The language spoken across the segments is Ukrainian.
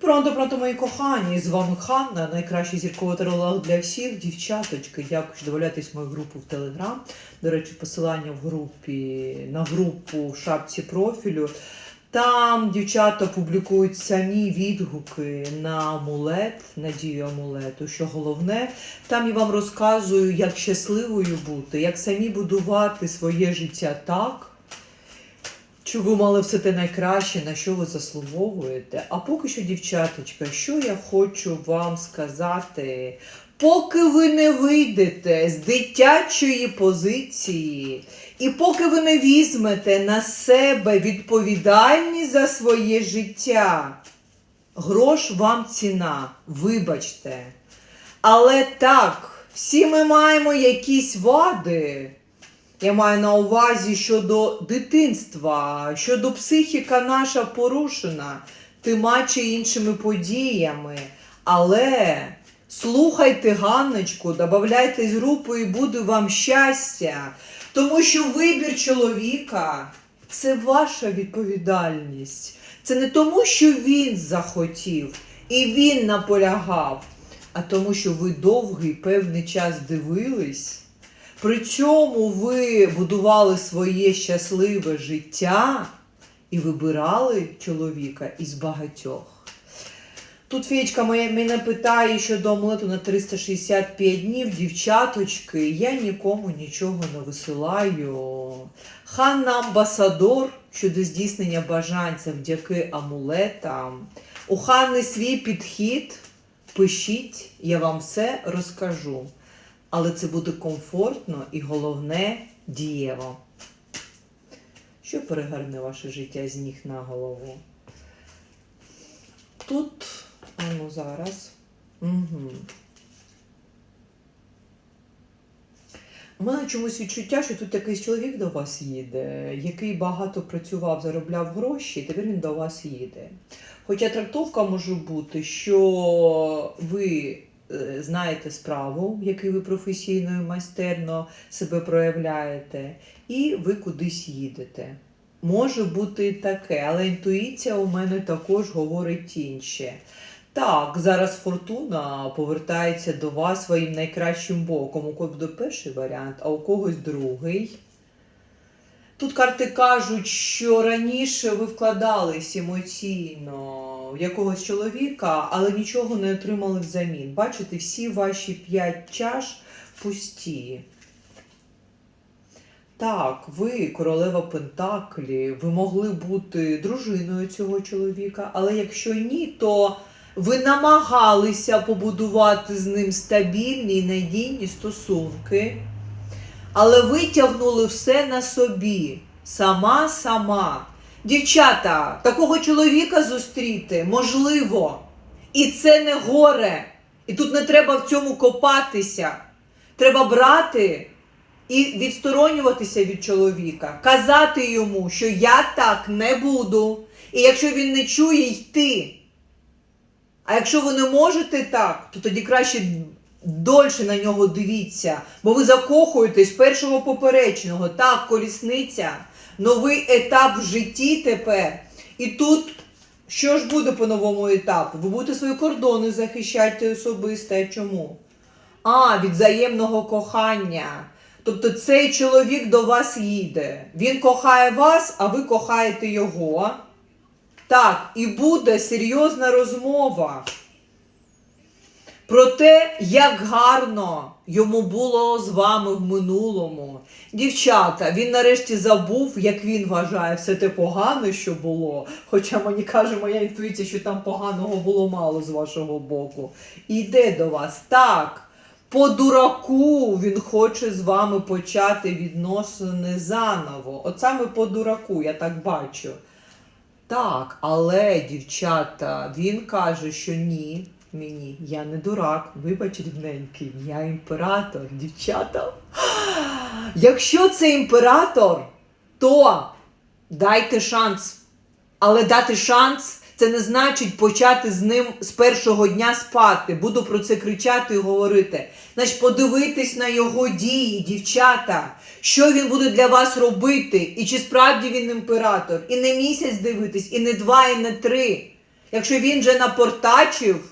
Пронто, пронто, мої кохані! З вами Ханна, найкращий зірковий таролог для всіх. Дівчаточки, дякую, що в мою групу в Телеграм. До речі, посилання в групі на групу в шапці профілю. Там дівчата публікують самі відгуки на амулет, на дію амулету. Що головне, там я вам розказую, як щасливою бути, як самі будувати своє життя так. Щоб ви мали все те найкраще, на що ви заслуговуєте. А поки що, дівчаточка, що я хочу вам сказати? Поки ви не вийдете з дитячої позиції, і поки ви не візьмете на себе відповідальність за своє життя, грош вам ціна, вибачте. Але так, всі ми маємо якісь вади. Я маю на увазі щодо дитинства, щодо психіка наша порушена тима чи іншими подіями. Але слухайте Ганночку, додавайтесь в групу і буде вам щастя. Тому що вибір чоловіка це ваша відповідальність. Це не тому, що він захотів і він наполягав, а тому, що ви довгий певний час дивились. При цьому ви будували своє щасливе життя і вибирали чоловіка із багатьох. Тут феєчка мене питає щодо амулету на 365 днів, дівчаточки, я нікому нічого не висилаю. Ханна амбасадор щодо здійснення бажань завдяки амулетам. У Ханни свій підхід. Пишіть, я вам все розкажу але це буде комфортно і головне дієво. Що перегорне ваше життя з ніг на голову? Тут, а ну зараз. Угу. У мене чомусь відчуття, що тут якийсь чоловік до вас їде, який багато працював, заробляв гроші, і тепер він до вас їде. Хоча трактовка може бути, що ви знаєте справу, в якій ви професійно і майстерно себе проявляєте, і ви кудись їдете. Може бути таке, але інтуїція у мене також говорить інше. Так, зараз фортуна повертається до вас своїм найкращим боком. У когось буде перший варіант, а у когось другий. Тут карти кажуть, що раніше ви вкладались емоційно якогось чоловіка, але нічого не отримали взамін. Бачите, всі ваші п'ять чаш пусті. Так, ви королева Пентаклі, ви могли бути дружиною цього чоловіка, але якщо ні, то ви намагалися побудувати з ним стабільні і надійні стосунки, але витягнули все на собі. Сама сама. Дівчата, такого чоловіка зустріти можливо. І це не горе. І тут не треба в цьому копатися. Треба брати і відсторонюватися від чоловіка, казати йому, що я так не буду. І якщо він не чує, йти. А якщо ви не можете так, то тоді краще дольше на нього дивіться, бо ви закохуєтесь першого поперечного. Так, колісниця, новий етап в житті тепер. І тут що ж буде по новому етапу? Ви будете свої кордони захищати особисто. Чому? А, від взаємного кохання. Тобто цей чоловік до вас їде. Він кохає вас, а ви кохаєте його. Так, і буде серйозна розмова про те, як гарно йому було з вами в минулому. Дівчата, він нарешті забув, як він вважає все те погане, що було. Хоча мені каже моя інтуїція, що там поганого було мало з вашого боку. І йде до вас. Так. По дураку він хоче з вами почати відносини заново. От саме по дураку, я так бачу. Так, але, дівчата, він каже, що ні, мені, я не дурак, вибач рівненький, я імператор, дівчата. Якщо це імператор, то дайте шанс. Але дати шанс це не значить почати з ним з першого дня спати. Буду про це кричати і говорити. Значить, подивитись на його дії, дівчата, що він буде для вас робити, і чи справді він імператор. І не місяць дивитись, і не два, і не три. Якщо він же напортачив,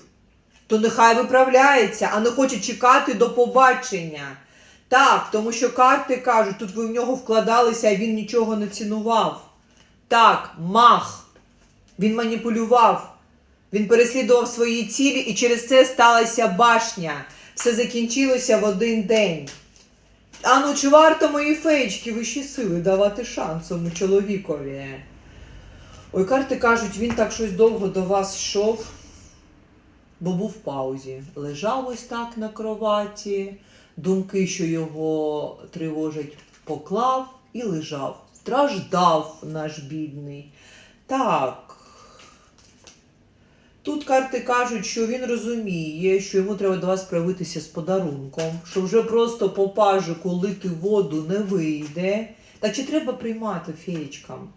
то нехай виправляється, а не хоче чекати до побачення. Так, тому що карти кажуть, тут ви в нього вкладалися, а він нічого не цінував. Так, мах. Він маніпулював. Він переслідував свої цілі, і через це сталася башня. Все закінчилося в один день. А ну чи варто мої феєчки вищі сили давати шанс цьому чоловікові? Ой, карти кажуть, він так щось довго до вас йшов, бо був в паузі. Лежав ось так на кроваті, думки, що його тривожать, поклав і лежав. Страждав наш бідний. Так. Тут карти кажуть, що він розуміє, що йому треба до вас проявитися з подарунком, що вже просто по пажику лити воду не вийде. Та чи треба приймати феєчкам?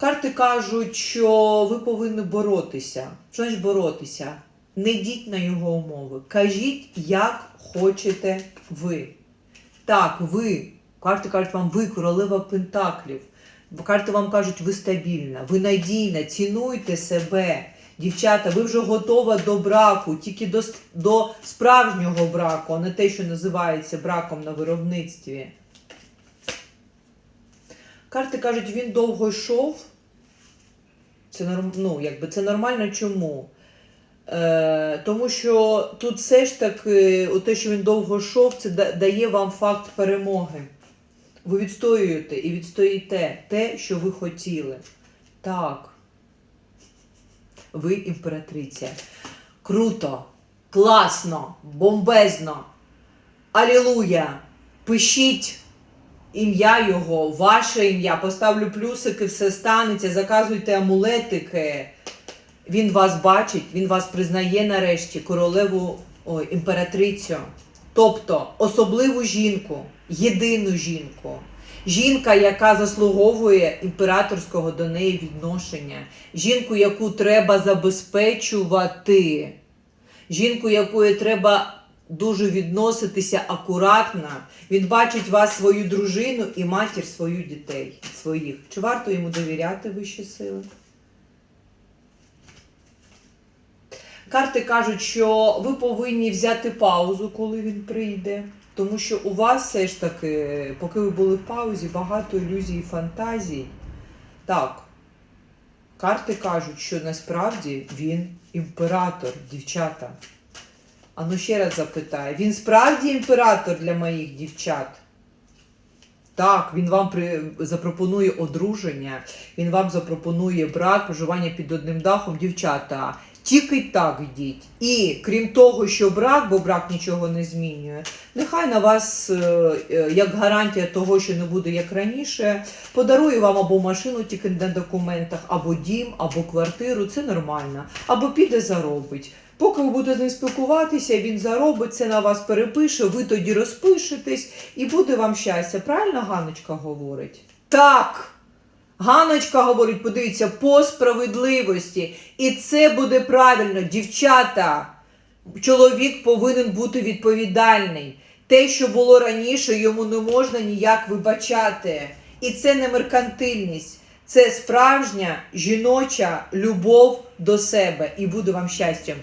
Карти кажуть, що ви повинні боротися. Що значить боротися? Не йдіть на його умови. Кажіть, як хочете ви. Так, ви. Карти кажуть вам, ви королева Пентаклів. Карти вам кажуть, ви стабільна, ви надійна, цінуйте себе. Дівчата, ви вже готова до браку, тільки до, до справжнього браку, а не те, що називається браком на виробництві. Карти кажуть, він довго йшов. Це, норм... ну, якби це нормально чому? Е, тому що тут все ж таки, те, що він довго йшов, це дає вам факт перемоги. Ви відстоюєте і відстоїте те, що ви хотіли. Так. Ви імператриця. Круто, класно, бомбезно. Алілуя! Пишіть ім'я його, ваше ім'я. Поставлю плюсики, все станеться. Заказуйте амулетики. Він вас бачить, він вас признає нарешті королеву ой, імператрицю. Тобто особливу жінку, єдину жінку. Жінка, яка заслуговує імператорського до неї відношення. Жінку, яку треба забезпечувати. Жінку, якої треба дуже відноситися акуратно. Він бачить вас свою дружину і матір свою дітей своїх. Чи варто йому довіряти вищі сили? Карти кажуть, що ви повинні взяти паузу, коли він прийде. Тому що у вас все ж таки, поки ви були в паузі, багато ілюзій і фантазій. Так, карти кажуть, що насправді він імператор, дівчата. А ну ще раз запитаю, він справді імператор для моїх дівчат? Так, він вам при... запропонує одруження, він вам запропонує брак, проживання під одним дахом, дівчата. Тільки так йдіть. І крім того, що брак, бо брак нічого не змінює, нехай на вас, е, е, як гарантія того, що не буде як раніше, подарує вам або машину тільки на документах, або дім, або квартиру. Це нормально. Або піде заробить. Поки ви будете з ним спілкуватися, він заробить, це на вас перепише, ви тоді розпишетесь і буде вам щастя. Правильно Ганочка говорить? Так. Ганочка говорить, подивіться, по справедливості. І це буде правильно, дівчата. Чоловік повинен бути відповідальний. Те, що було раніше, йому не можна ніяк вибачати. І це не меркантильність, це справжня жіноча любов до себе. І буде вам щастя.